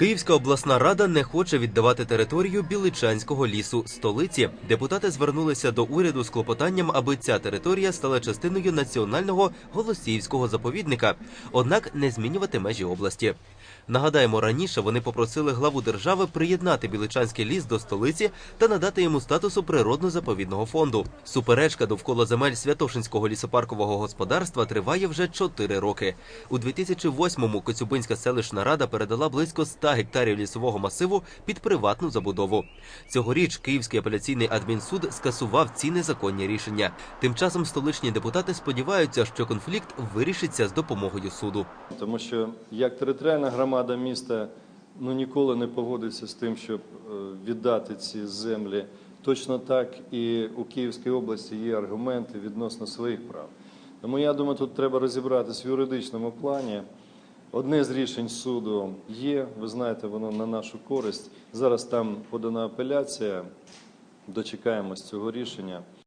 Київська обласна рада не хоче віддавати територію Біличанського лісу столиці. Депутати звернулися до уряду з клопотанням, аби ця територія стала частиною національного голосіївського заповідника, однак не змінювати межі області. Нагадаємо, раніше вони попросили главу держави приєднати Біличанський ліс до столиці та надати йому статусу природно-заповідного фонду. Суперечка довкола земель Святошинського лісопаркового господарства триває вже 4 роки. У 2008-му Коцюбинська селищна рада передала близько 100 гектарів лісового масиву під приватну забудову. Цьогоріч Київський апеляційний адмінсуд скасував ці незаконні рішення. Тим часом столичні депутати сподіваються, що конфлікт вирішиться з допомогою суду. Тому що як територіальна громада міста ну, ніколи не погодиться з тим, щоб е, віддати ці землі. Точно так і у Київській області є аргументи відносно своїх прав. Тому я думаю, тут треба розібратися в юридичному плані. Одне з рішень суду є, ви знаєте, воно на нашу користь. Зараз там подана апеляція, дочекаємось цього рішення.